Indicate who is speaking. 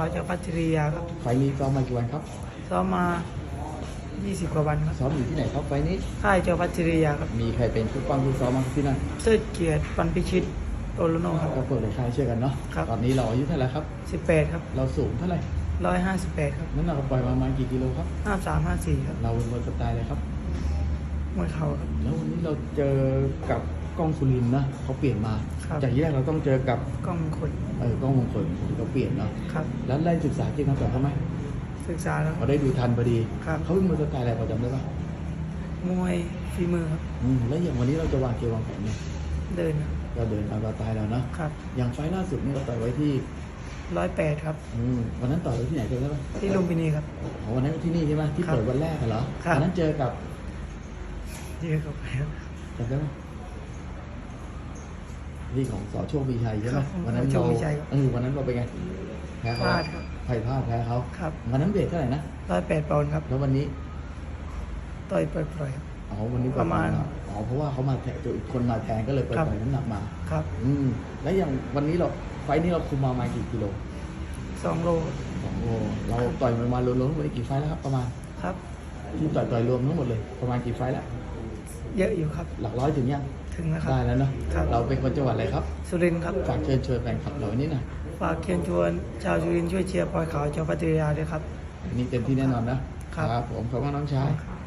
Speaker 1: เราจะพัชริยาครับ
Speaker 2: ไฟล์นี้ซ้อมมากี่วันครับ
Speaker 1: ซ้อมมา 20 กว่าวันครับ
Speaker 2: ซ้อมอยู่ที่ไหนครับไฟล์นี้
Speaker 1: ค่ายเจ้าพัชริยาครับ
Speaker 2: มีใครเป็นผู้ป้องผู้ซ้อมบ้างที่นั่น
Speaker 1: เสื้อเกียรติปันพิชิตโอโลโนครั
Speaker 2: ก็เปิดเลยค่ายเชื่อกันเนาะ
Speaker 1: ครับ
Speaker 2: ตอนนี้เราอายุเท่าไหร่ครับ
Speaker 1: บ18 ครับ
Speaker 2: เราสูงเท่าไหร่
Speaker 1: 158 ครับ
Speaker 2: น้ำหนักเราปล่อยมาประมาณกี่กิโลครับ
Speaker 1: 53 54 ครับ
Speaker 2: เราเป็นมวยสไตล์เลยครับ
Speaker 1: มวยเข่าครับ
Speaker 2: แล้ววันนี้เราเจอกับ กล้องสุรินทร์นะเขาเปลี่ยนมา
Speaker 1: ครับ
Speaker 2: จากที่แรกเราต้องเจอกับ
Speaker 1: กล้องมงคล
Speaker 2: เออกล้องมงคลเขาเปลี่ยนเนาะ
Speaker 1: ครับ
Speaker 2: แล้วได้ศึกษาเกี่ยวกับต่อเขาไหม
Speaker 1: ศึกษาแล้วค
Speaker 2: เรา
Speaker 1: รับ
Speaker 2: ได้ดูทันพอดี
Speaker 1: ครับ
Speaker 2: เขาเป็นมวยสไตล์อะไรพอจำได้ปะ
Speaker 1: มวยฝีมือครับ
Speaker 2: อืมแล้วอย่างวันนี้เราจะวางเกมวางแผนเนี่ย
Speaker 1: เดินครับ
Speaker 2: เราเดินตามสไตล์เราเนาะ
Speaker 1: ครับ
Speaker 2: อย่างไฟล์ล่าสุดนี่เราต่อยไว้ที่
Speaker 1: 108ครับ
Speaker 2: อืมวันนั้นต่อยไว้ที่ไหนจำได้ปะ
Speaker 1: ที่ลุมพินีครับ
Speaker 2: อ๋อวันนั้นที่นี่ใช่ไหมที่
Speaker 1: ครับ
Speaker 2: เปิดวันแรกอะเหรอ
Speaker 1: ครับ
Speaker 2: วันนั้นเจอกับ
Speaker 1: เยอะกับแล้ว
Speaker 2: จำได้ไหม ที่ของสอโชคมีชัยใช่ไหม
Speaker 1: ครับ
Speaker 2: วันนั้น
Speaker 1: สอโช
Speaker 2: เรา
Speaker 1: คมีชัยครับ
Speaker 2: เออวันนั้นเราเป็นไงแพ้เขา
Speaker 1: พลาดครับ
Speaker 2: ใครพลาดแพ้เขา
Speaker 1: ครับ
Speaker 2: วันนั้นเบรกเท่าไหร่นะ
Speaker 1: 108ปอนด์ครับ
Speaker 2: แล้ววันนี้
Speaker 1: ต่อยปล่อยๆครับ
Speaker 2: อ๋อวันนี้
Speaker 1: ประมาณ
Speaker 2: อ๋อเพราะว่าเขามาแทนตัวอีกคนมาแทนก็เลยปล่
Speaker 1: ครับ
Speaker 2: อยน้ำหนักมา
Speaker 1: ครับ
Speaker 2: อืมแล้วอย่างวันนี้เราไฟล์นี้เราคุมมาประมาณกี่กิโล
Speaker 1: 2โล
Speaker 2: สองโลเราต่อยมันมารวมๆทั้งหมดกี่ไฟล์แล้วครับประมาณ
Speaker 1: ครับ
Speaker 2: ที่ต่อยต่อยรวมทั้งหมดเลยประมาณกี่ไฟล์แล้ว
Speaker 1: เยอะอยู่ครับ
Speaker 2: หลักร้อยถึงยัง
Speaker 1: ถึงนะครับ
Speaker 2: ได้แล้วเนาะ
Speaker 1: ครับ
Speaker 2: เราเป็นคนจังหวัดอะไรครับ
Speaker 1: สุรินทร์ครับ
Speaker 2: ฝากเชิญชวนแฟนคลับเราวันนี้หนะ
Speaker 1: ฝากเชิญชวนชาวสุรินทร์ช่วยเชียร์ปอยขาวเจ้าพัทยาด้วยครับ
Speaker 2: อันนี้เต็มที่แน่นอนนะครับ ผมขอบคุณน้องชาย
Speaker 1: ครับ